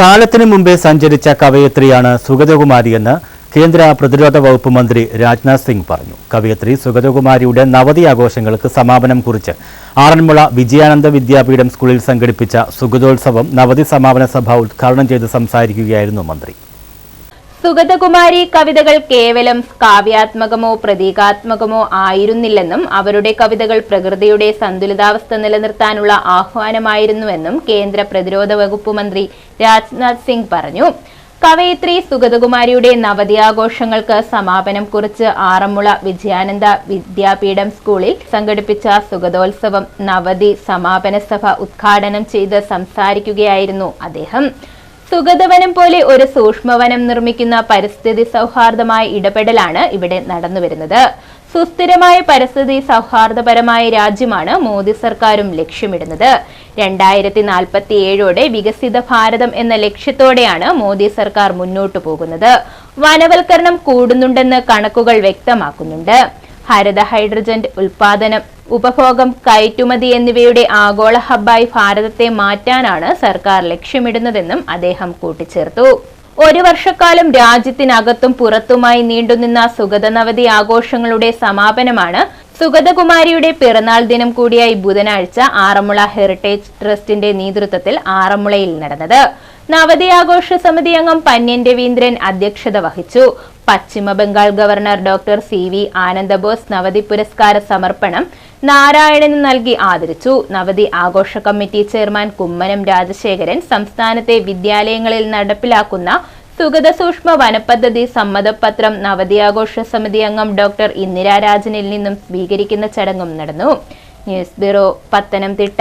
കാലത്തിനു മുമ്പേ സഞ്ചരിച്ച കവയത്രിയാണ് സുഗതകുമാരിയെന്ന് കേന്ദ്ര പ്രതിരോധ വകുപ്പ് മന്ത്രി രാജ്നാഥ് സിംഗ് പറഞ്ഞു. കവയത്രി സുഗതകുമാരിയുടെ നവതി ആഘോഷങ്ങൾക്ക് സമാപനം കുറിച്ച് ആറന്മുള വിജയാനന്ദ വിദ്യാപീഠം സ്കൂളിൽ സംഘടിപ്പിച്ച സുഗതോത്സവം നവതി സമാപന സഭ ഉദ്ഘാടനം ചെയ്ത് സംസാരിക്കുകയായിരുന്നു മന്ത്രി. സുഗതകുമാരി കവിതകൾ കേവലം കാവ്യാത്മകമോ പ്രതീകാത്മകമോ ആയിരുന്നില്ലെന്നും അവരുടെ കവിതകൾ പ്രകൃതിയുടെ സന്തുലിതാവസ്ഥ നിലനിർത്താനുള്ള ആഹ്വാനമായിരുന്നുവെന്നും കേന്ദ്ര പ്രതിരോധ വകുപ്പ് മന്ത്രി രാജ്നാഥ് സിംഗ് പറഞ്ഞു. കവയിത്രി സുഗതകുമാരിയുടെ നവതി ആഘോഷങ്ങൾക്ക് സമാപനം കുറിച്ച് ആറന്മുള വിജയാനന്ദ വിദ്യാപീഠം സ്കൂളിൽ സംഘടിപ്പിച്ച സുഗതോത്സവം നവതി സമാപന സഭ ഉദ്ഘാടനം ചെയ്ത് സംസാരിക്കുകയായിരുന്നു അദ്ദേഹം. സുഗതവനം പോലെ ഒരു സൂക്ഷ്മവനം നിർമ്മിക്കുന്ന പരിസ്ഥിതി സൗഹാർദ്ദമായ ഇടപെടലാണ് ഇവിടെ നടന്നുവരുന്നത്. സുസ്ഥിരമായ പരിസ്ഥിതി സൗഹാർദ്ദപരമായ രാജ്യമാണ് മോദി സർക്കാരും ലക്ഷ്യമിടുന്നത്. രണ്ടായിരത്തി നാൽപ്പത്തി ഏഴോടെ വികസിത ഭാരതം എന്ന ലക്ഷ്യത്തോടെയാണ് മോദി സർക്കാർ മുന്നോട്ടു പോകുന്നത്. വനവൽക്കരണം കൂടുന്നുണ്ടെന്ന് കണക്കുകൾ വ്യക്തമാക്കുന്നുണ്ട്. ഹരിത ഹൈഡ്രജൻ ഉൽപാദനം ഉപഭോഗം കയറ്റുമതി എന്നിവയുടെ ആഗോള ഹബ്ബായി ഭാരതത്തെ മാറ്റാനാണ് സർക്കാർ ലക്ഷ്യമിടുന്നതെന്നും അദ്ദേഹം കൂട്ടിച്ചേർത്തു. ഒരു വർഷക്കാലം രാജ്യത്തിനകത്തും പുറത്തുമായി നീണ്ടുനിന്ന സുഗതനവതി ആഘോഷങ്ങളുടെ സമാപനമാണ് സുഗതകുമാരിയുടെ പിറന്നാൾ ദിനം കൂടിയായി ബുധനാഴ്ച ആറന്മുള ഹെറിറ്റേജ് ട്രസ്റ്റിന്റെ നേതൃത്വത്തിൽ ആറന്മുളയിൽ നടന്നത്. നവതി ആഘോഷ സമിതി അംഗം പന്യൻ രവീന്ദ്രൻ അധ്യക്ഷത വഹിച്ചു. പശ്ചിമ Bengal governor doctor C V Anandabose നവതി പുരസ്കാര സമർപ്പണം നാരായണന് നൽകി ആദരിച്ചു. നവതി ആഘോഷ കമ്മിറ്റി ചെയർമാൻ കുമ്മനം രാജശേഖരൻ സംസ്ഥാനത്തെ വിദ്യാലയങ്ങളിൽ നടപ്പിലാക്കുന്ന സുഗത സൂക്ഷ്മ വനപദ്ധതി സമ്മതപത്രം ആഘോഷ സമിതി അംഗം ഡോക്ടർ ഇന്ദിരാരാജനിൽ നിന്നും സ്വീകരിക്കുന്ന ചടങ്ങും നടന്നു. News bureau Pathanamthitta.